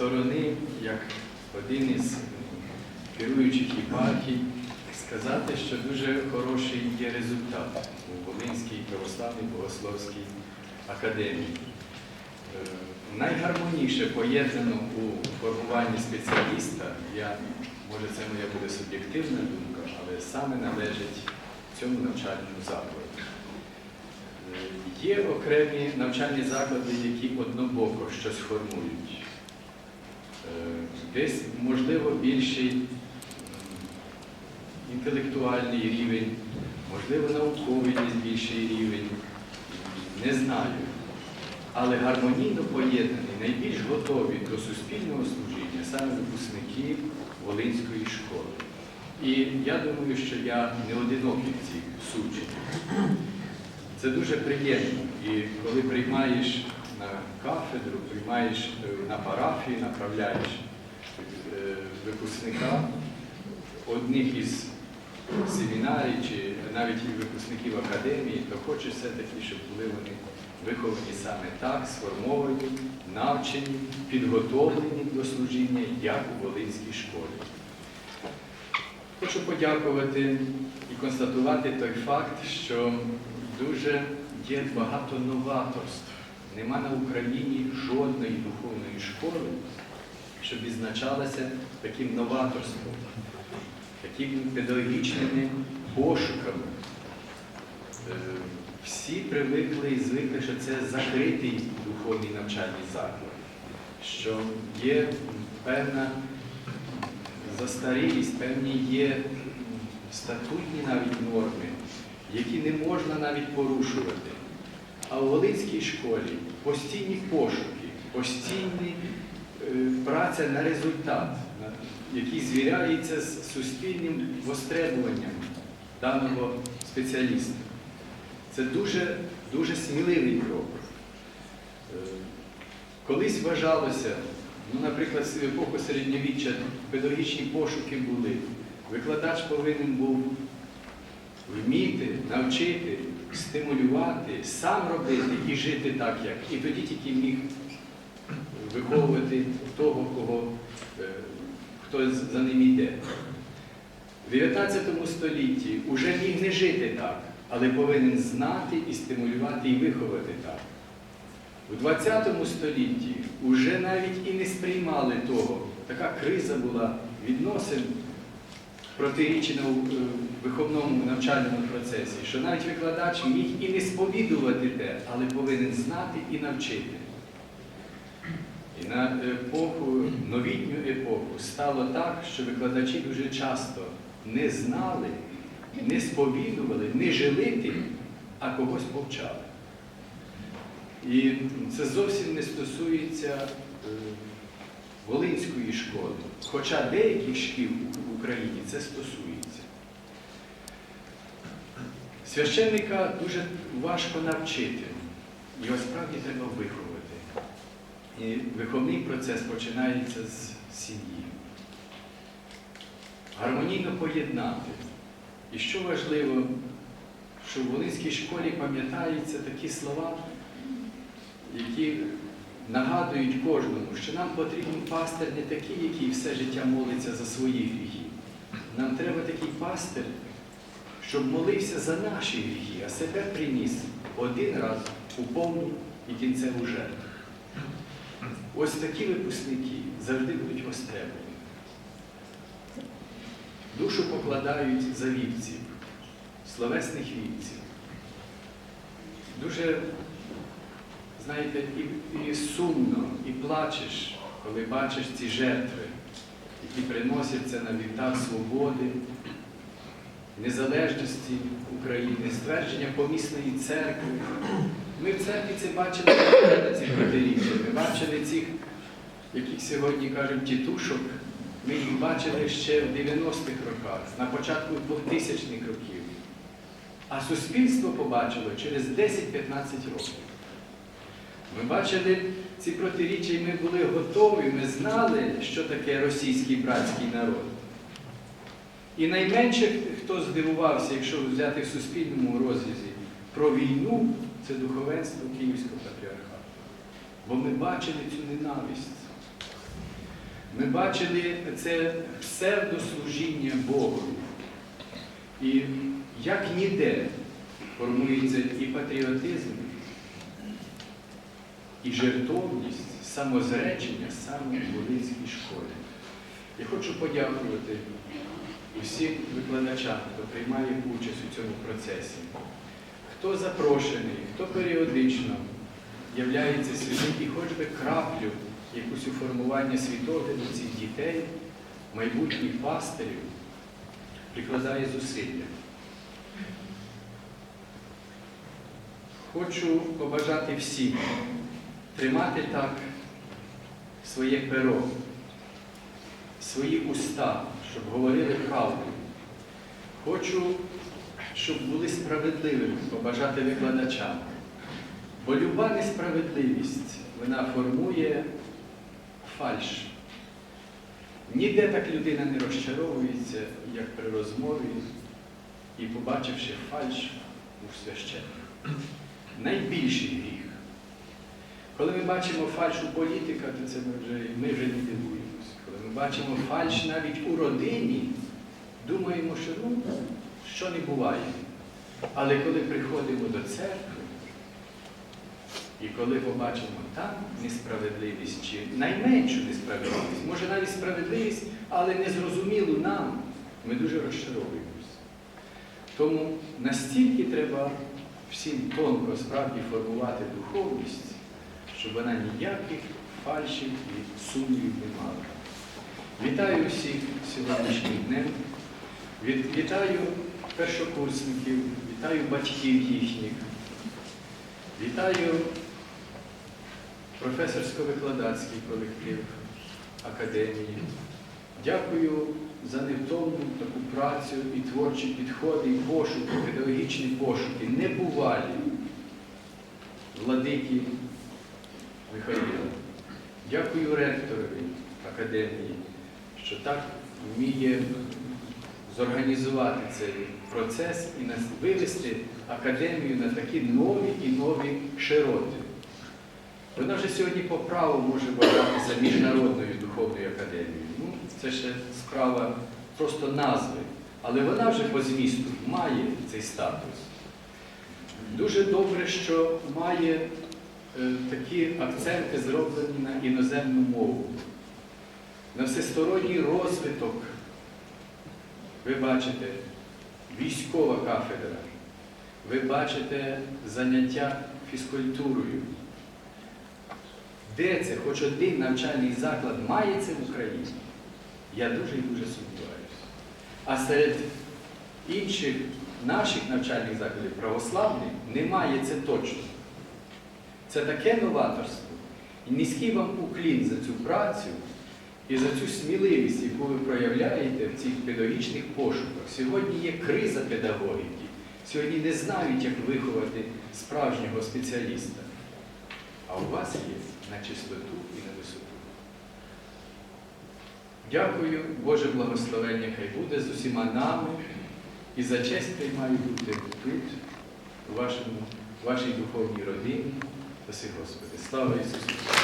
сторони, як один із керуючих єпархій, сказати, що дуже хороший є результат у Волинській православній богословській академії. Е, Найгармоніше поєднано у формуванні спеціаліста, я, може це моя буде суб'єктивна думка, але саме належить цьому навчальному закладу. Е, Є окремі навчальні заклади, які однобоко щось формують. Десь, можливо, більший інтелектуальний рівень, можливо, науковий більший рівень. Не знаю. Але гармонійно поєднані, найбільш готові до суспільного служіння саме випускники Волинської школи. І я думаю, що я не одинокий в цій судженні. Це дуже приємно. І коли приймаєш на кафедру, приймаєш е, на парафію, направляєш е, випускника одних із семінарій чи навіть і випускників академії, то хочеш все-таки, щоб були вони виховані саме так, сформовані, навчені, підготовлені до служіння, як у Волинській школі. Хочу подякувати і констатувати той факт, що дуже є багато новаторств. Нема на Україні жодної духовної школи, що відзначалася таким новаторством, такими педагогічними пошуками. Е, Всі привикли і звикли, що це закритий духовний навчальний заклад, що є певна застарілість, певні є статутні навіть норми, які не можна навіть порушувати. А у Волинській школі постійні пошуки, постійна праця на результат, який звіряється з суспільним востребуванням даного спеціаліста. Це дуже, дуже сміливий крок. Е, Колись вважалося, ну, наприклад, в епоху середньовіччя педагогічні пошуки були. Викладач повинен був вміти, навчити, стимулювати, сам робити і жити так, як. І тоді тільки міг виховувати того, кого, е, хто за ним йде. В 19 столітті вже міг не жити так, але повинен знати і стимулювати і виховати так. У 20 столітті вже навіть і не сприймали того. Така криза була відносин протиріччя у е, виховному навчальному процесі, що навіть викладач міг і не сповідувати те, але повинен знати і навчити. І на епоху, новітню епоху стало так, що викладачі дуже часто не знали, не сповідували, не жили тим, а когось повчали. І це зовсім не стосується е, Волинської школи, хоча деяких шкіл в Україні це стосується. Священника дуже важко навчити, його справді треба виховати. І виховний процес починається з сім'ї. Гармонійно поєднати. І що важливо, що в Волинській школі пам'ятаються такі слова, які нагадують кожному, що нам потрібен пастир не такий, який все життя молиться за свої гріхи. Нам треба такий пастир, щоб молився за наші гріхи, а себе приніс один раз у повну і кінцеву жертву. Ось такі випускники завжди будуть востребовані. Душу покладають за вівців, словесних вівців. Дуже, знаєте, і, і сумно, і плачеш, коли бачиш ці жертви, які приносяться на вівтар свободи, незалежності України, ствердження помісної церкви. Ми в церкві це бачили ці протиріччя. Ми бачили цих, яких сьогодні кажуть, тітушок. Ми їх бачили ще в 90-х роках, на початку 2000-х років. А суспільство побачило через 10-15 років. Ми бачили ці протиріччя, і ми були готові, ми знали, що таке російський братський народ. І найменше, хто здивувався, якщо взяти в суспільному розрізі про війну, це духовенство Київського патріархату. Бо ми бачили цю ненависть. Ми бачили це псевдослужіння Богу. І як ніде формується і патріотизм, і жертовність, самозречення саме в Волинській школі. Я хочу подякувати усім викладачам, хто приймає участь у цьому процесі, хто запрошений, хто періодично являється сюди і хоч би краплю якусь у формування світогляду цих дітей, майбутніх пастирів, прикладає зусилля. Хочу побажати всім тримати так своє перо, свої уста, щоб говорили правду. Хочу, щоб були справедливими, побажати викладачам. Бо люба несправедливість, вона формує фальш. Ніде так людина не розчаровується, як при розмові і побачивши фальш у священнику. Найбільший гріх. Коли ми бачимо фальш у політика, то це ми вже, ми вже не дивуємося. Ми бачимо фальш навіть у родині, думаємо, що ну, що не буває. Але коли приходимо до церкви, і коли побачимо там несправедливість чи найменшу несправедливість, може навіть справедливість, але незрозумілу нам, ми дуже розчаровуємося. Тому настільки треба всім тонко справді формувати духовність, щоб вона ніяких фальшів і сумнівів не мала. Вітаю всіх сьогоднішнім днем. Вітаю першокурсників, вітаю батьків їхніх, вітаю професорсько-викладацький колектив академії. Дякую за невтомну таку працю і творчі підходи, і пошуки, педагогічні пошуки, небувалі владики Михайла. Дякую ректорові академії, що так вміє зорганізувати цей процес і вивести академію на такі нові і нові широти. Вона вже сьогодні по праву може вважатися міжнародною духовною академією. Ну, це ще справа просто назви. Але вона вже по змісту має цей статус. Дуже добре, що має е, такі акценти, зроблені на іноземну мову, на всесторонній розвиток. Ви бачите військова кафедра, ви бачите заняття фізкультурою. Де це, хоч один навчальний заклад має це в Україні? Я дуже і дуже сумніваюся. А серед інших наших навчальних закладів православних немає це точно. Це таке новаторство. І низький вам уклін за цю працю і за цю сміливість, яку ви проявляєте в цих педагогічних пошуках. Сьогодні є криза педагогіки. Сьогодні не знають, як виховати справжнього спеціаліста. А у вас є на чистоту і на висоту. Дякую, Боже благословення, хай буде з усіма нами і за честь приймаю бути тут, у вашому, вашій духовній родині. Спаси Господи. Слава Ісусу!